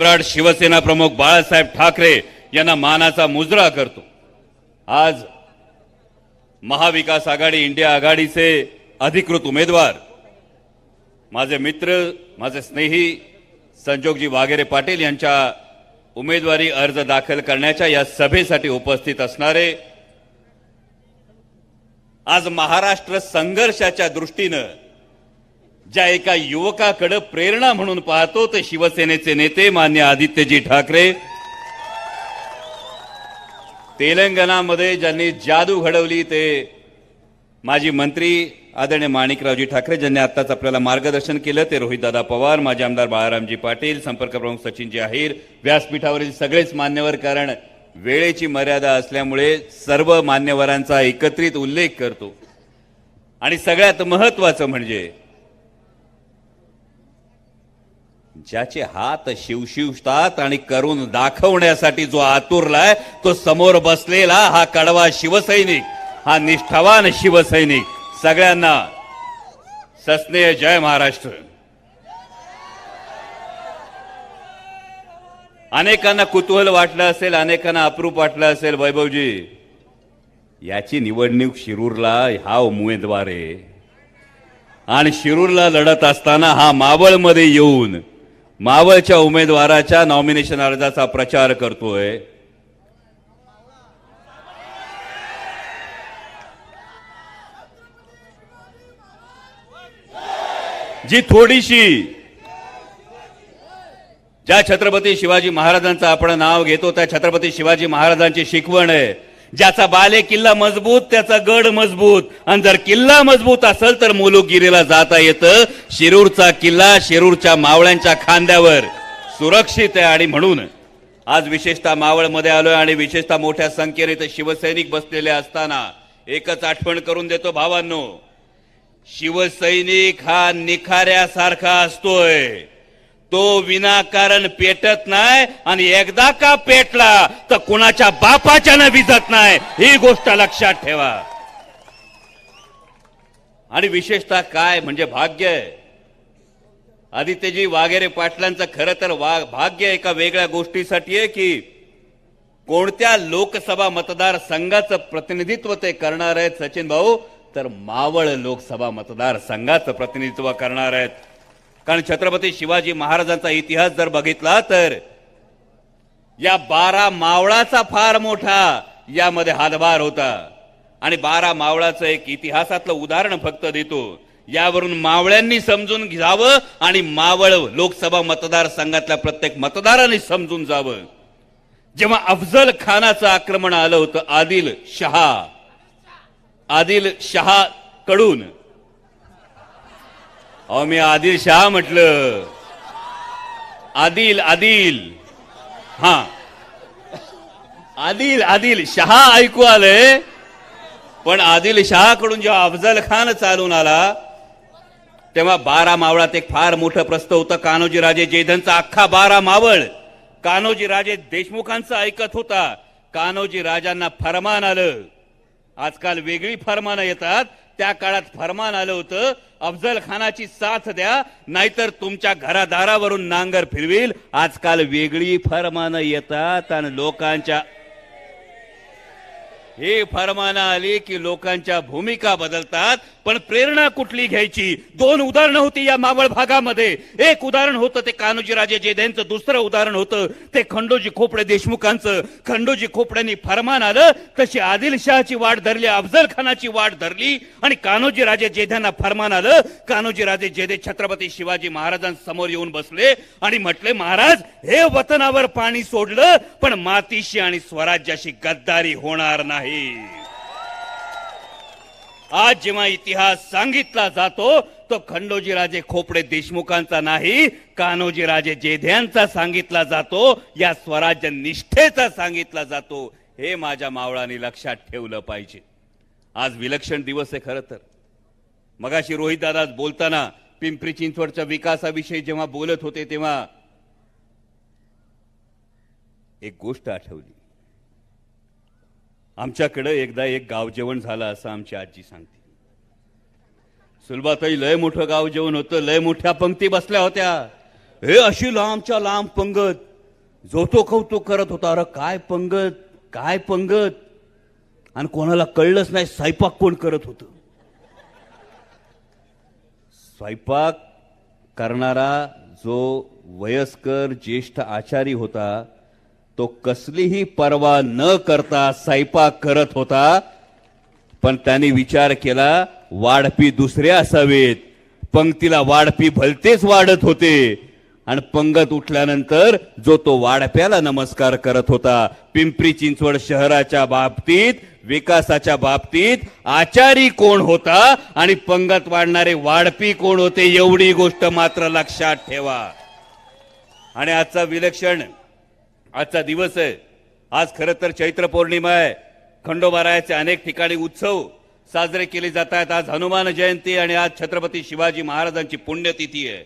सम्राट शिवसेना प्रमुख बाळासाहेब ठाकरे यांना मानाचा मुजरा करतो. आज महाविकास आघाडी इंडिया आघाडीचे अधिकृत उमेदवार माझे मित्र माझे स्नेही संजोगजी वाघेरे पाटील यांच्या उमेदवारी अर्ज दाखल करण्याच्या या सभेसाठी उपस्थित असणारे आज महाराष्ट्र संघर्षाच्या दृष्टीनं ज्या एका युवकाकडे प्रेरणा म्हणून पाहतो ते शिवसेनेचे नेते मान्य आदित्यजी ठाकरे. तेलंगणामध्ये ज्यांनी जादू घडवली ते माजी मंत्री आदरणीय माणिकरावजी ठाकरे ज्यांनी आत्ताच आपल्याला मार्गदर्शन केलं ते रोहितदादा पवार माजी आमदार बाळारामजी पाटील संपर्क प्रमुख सचिनजी अहिर व्यासपीठावरील सगळेच मान्यवर कारण वेळेची मर्यादा असल्यामुळे सर्व मान्यवरांचा एकत्रित उल्लेख करतो. आणि सगळ्यात महत्वाचं म्हणजे ज्याचे हात शिवशिवतात आणि करून दाखवण्यासाठी जो आतुरलाय तो समोर बसलेला हा कडवा शिवसैनिक हा निष्ठावान शिवसैनिक. सगळ्यांना सस्नेह जय महाराष्ट्र. अनेकांना कुतूहल वाटलं असेल अनेकांना अप्रूप वाटलं असेल वैभवजी. याची निवडणूक शिरूरला हा उमेदवार आहे. आणि शिरूरला लढत असताना हा मावळमध्ये येऊन मावळच्या उमेदवाराच्या नॉमिनेशन अर्जाचा प्रचार करतोय. जी थोडीशी ज्या छत्रपती शिवाजी महाराजांचं आपण नाव घेतो त्या छत्रपती शिवाजी महाराजांची शिकवण आहे. ज्याचा बाले किल्ला मजबूत त्याचा गड मजबूत. आणि जर किल्ला मजबूत असेल तर मुलुगिरीला जाता येतं. शिरूरचा किल्ला शिरूरच्या मावळ्यांच्या खांद्यावर. सुरक्षित आहे आणि म्हणून. आज विशेषतः मावळमध्ये आलोय आणि विशेषतः मोठ्या संख्येने ते शिवसैनिक बसलेले असताना एकच आठवण करून देतो भावांनो. शिवसैनिक हा निखाऱ्यासारखा असतोय. तो विनाकारण पेटत नाही आणि एकदा का पेटला तर कुणाच्या बापाच्या न विजत नाही? ही गोष्ट लक्षात ठेवा. आणि विशेषतः काय म्हणजे भाग्य आहे. आदित्यजी वाघेरे पाटलांचं खरं तर वा भाग्य एका वेगळ्या गोष्टीसाठी आहे की कोणत्या लोकसभा मतदारसंघाचं प्रतिनिधित्व ते करणार आहेत सचिन भाऊ तर मावळ लोकसभा मतदारसंघाचं प्रतिनिधित्व करणार आहेत. कारण छत्रपती शिवाजी महाराजांचा इतिहास जर बघितला तर या बारा मावळाचा फार मोठा यामध्ये हातभार होता. आणि बारा मावळाचं एक इतिहासातलं उदाहरण फक्त देतो. यावरून मावळ्यांनी समजून घ्यावं आणि मावळ लोकसभा मतदारसंघातल्या प्रत्येक मतदारांनी समजून जावं. जेव्हा अफजल खानाचं आक्रमण आलं होतं आदिल शहा आदिल शहा कडून अहो मी आदिल शाह म्हटलं. आदिल आदिल. हा. आदिल आदिल. शहा ऐकू आलंय. पण आदिल शहाकडून जेव्हा अफजल खान चालून आला तेव्हा बारा मावळात एक फार मोठं प्रस्त होतं. कान्होजी राजे जयधनचा अख्खा बारा मावळ कान्होजी राजे देशमुखांचं ऐकत होता. कान्होजी राजांना फरमान आलं. आजकाल वेगळी फरमानं येतात. त्या काळात फरमान आलं होतं अफजल खानाची साथ द्या नाहीतर तुमच्या घरादारावरून नांगर फिरविल. आजकाल वेगळी फरमानं येतात आणि लोकांच्या हे फरमाना आली की लोकांच्या भूमिका बदलतात पण प्रेरणा कुठली घ्यायची? दोन उदाहरणं होती या मावळ भागामध्ये. एक उदाहरण होतं ते कान्होजी राजे जेधेंचं दुसरं उदाहरण होतं ते खंडोजी खोपडे देशमुखांचं. खंडोजी खोपड्यांनी फरमान आलं तशी आदिलशहाची वाट धरली अफजल खानाची वाट धरली आणि कान्होजी राजे जेध्यांना फरमान आलं. कान्होजी राजे जेधे छत्रपती शिवाजी महाराजांसमोर येऊन बसले आणि म्हटले महाराज हे वतनावर पाणी सोडलं पण मातीशी आणि स्वराज्याशी गद्दारी होणार नाही. आज जेव्हा इतिहास सांगितला जातो तो खंडोजी राजे खोपडे देशमुखांचा नाही कान्होजी राजे जेध्यांचा सांगितला जातो या स्वराज्य निष्ठेचा सांगितला जातो हे माझ्या मावळाने लक्षात ठेवलं पाहिजे. आज विलक्षण दिवस आहे खरं तर. मगाशी रोहित दादा बोलताना पिंपरी चिंचवडच्या विकासाविषयी जेव्हा बोलत होते तेव्हा एक गोष्ट आठवली. आमच्याकडं एकदा एक गाव जेवण झालं असं आमची आजी सांगते. सुलभाताई लय मोठं गाव जेवण होतं लय मोठ्या पंक्ती बसल्या होत्या. हे अशी लांबच्या लांब पंगत. जो तो कौतुक करत होता अरे काय पंगत काय पंगत? आणि कोणाला कळलंच नाही स्वयंपाक कोण करत होतं? स्वयंपाक करणारा जो वयस्कर ज्येष्ठ आचारी होता तो कसलीही पर्वा न करता स्वयंपाक करत होता पण त्यांनी विचार केला वाढपी दुसरे असावेत. पंक्तीला वाढपी भलतेच वाढत होते. आणि पंगत उठल्यानंतर जो तो वाढप्याला नमस्कार करत होता पिंपरी चिंचवड शहराच्या बाबतीत विकासाच्या बाबतीत आचारी कोण होता आणि पंगत वाढणारे वाढपी कोण होते एवढी गोष्ट मात्र लक्षात ठेवा. आणि आजचा विलक्षण आजचा दिवस आहे. आज खरं तर चैत्र पौर्णिमा आहे. खंडोबारायाचे अनेक ठिकाणी उत्सव साजरे केले जात आहेत आज हनुमान जयंती आणि आज छत्रपती शिवाजी महाराजांची पुण्यतिथी आहे.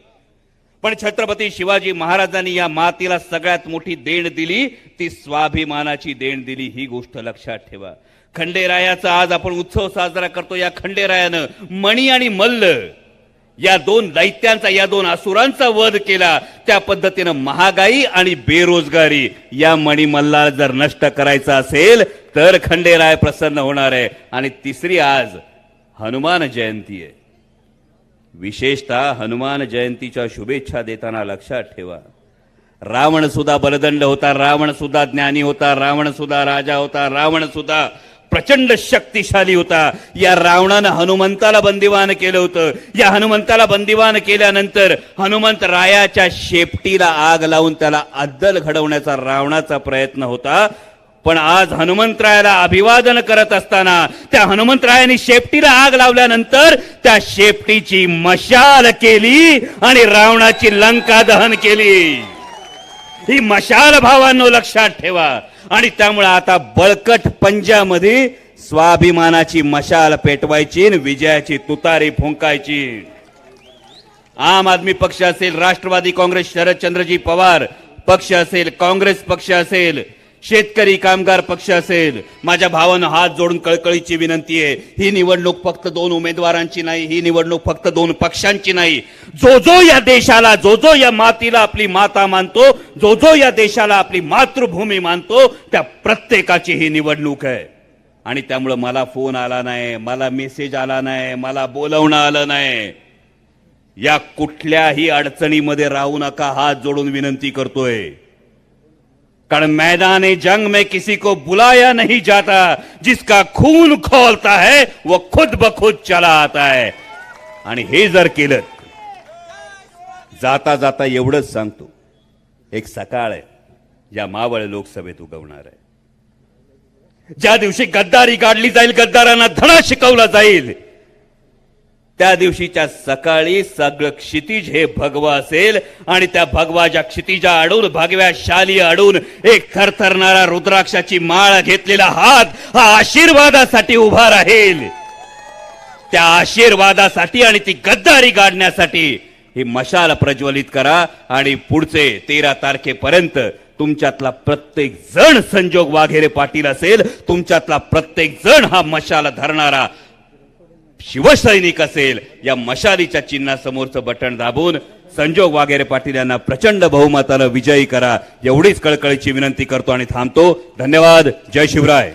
पण छत्रपती शिवाजी महाराजांनी या मातीला सगळ्यात मोठी देण दिली. ती स्वाभिमानाची देण दिली. ही गोष्ट लक्षात ठेवा. खंडेरायाचा आज आपण उत्सव साजरा करतो. या खंडेरायानं मणी आणि मल्ल या दोन दैत्यांचा या दोन असुरांचा वध केला त्या पद्धतीनं महागाई आणि बेरोजगारी या मणिमल्ला जर नष्ट करायचा असेल तर खंडेराय प्रसन्न होणार आहे. आणि तिसरी आज हनुमान जयंती आहे. विशेषतः हनुमान जयंतीच्या शुभेच्छा देताना लक्षात ठेवा. रावण सुद्धा बलदंड होता रावण सुद्धा ज्ञानी होता रावण सुद्धा राजा होता रावण सुद्धा प्रचंड शक्तिशाली होता. या रावणानं हनुमंताला बंदिवान केलं होतं. या हनुमंताला बंदिवान केल्यानंतर हनुमंत रायाच्या शेपटीला आग लावून त्याला अद्दल घडवण्याचा रावणाचा प्रयत्न होता. पण आज हनुमंतरायाला अभिवादन करत असताना त्या हनुमंतरायाने शेपटीला आग लावल्यानंतर त्या शेपटीची मशाल केली आणि रावणाची लंका दहन केली. ही मशाल भावांनो लक्षात ठेवा. आणि त्यामुळे आता बळकट पंजामध्ये स्वाभिमानाची मशाल पेटवायची आणि विजयाची तुतारी फुंकायची. आम आदमी पक्ष असेल राष्ट्रवादी काँग्रेस शरदचंद्रजी पवार पक्ष असेल काँग्रेस पक्ष असेल. शेतकरी कामगार पक्ष असेल माझ्या भावानं हात जोडून कळकळीची विनंती आहे ही निवडणूक फक्त दोन उमेदवारांची नाही ही निवडणूक फक्त दोन पक्षांची नाही. जो जो या देशाला जो जो या मातीला आपली माता मानतो जो जो या देशाला आपली मातृभूमी मानतो त्या प्रत्येकाची ही निवडणूक आहे. आणि त्यामुळं मला फोन आला नाही मला मेसेज आला नाही मला बोलवणं आलं नाही. या कुठल्याही अडचणीमध्ये राहू नका हात जोडून विनंती करतोय. कारण मैदान जंग में किसी को बुलाया नहीं जाता। जिसका खून खोलता है वो खुद ब खुद चला आता है। आणि हे जर केलं जाता जाता एवढंच सांगतो एक सकाळ आहे या मावळ लोकसभेत उगवणार आहे. ज्या दिवशी गद्दारी काढली जाईल गद्दारांना धडा शिकवला जाईल. त्या दिवशीच्या सकाळी सगळं क्षितिज हे भगवा असेल आणि त्या भगवाच्या क्षितिजा अडून भगव्या शाली अडून एक थरथरणारा रुद्राक्षाची माळ घेतलेला हात हा आशीर्वादासाठी उभा राहील. त्या आशीर्वादासाठी आणि ती गद्दारी गाडण्यासाठी ही मशाल प्रज्वलित करा आणि पुढचे तेरा तारखेपर्यंत तुमच्यातला प्रत्येक जण संजोग वाघेरे पाटील असेल तुमच्यातला प्रत्येक जण हा मशाल धरणारा शिवसैनिक असेल या मशालीच्या चिन्हासमोरचं बटन दाबून संजोग वागेरे पाटील यांना प्रचंड बहुमताला विजयी करा एवढीच कळकळीची विनंती करतो आणि थांबतो. धन्यवाद. जय शिवराय.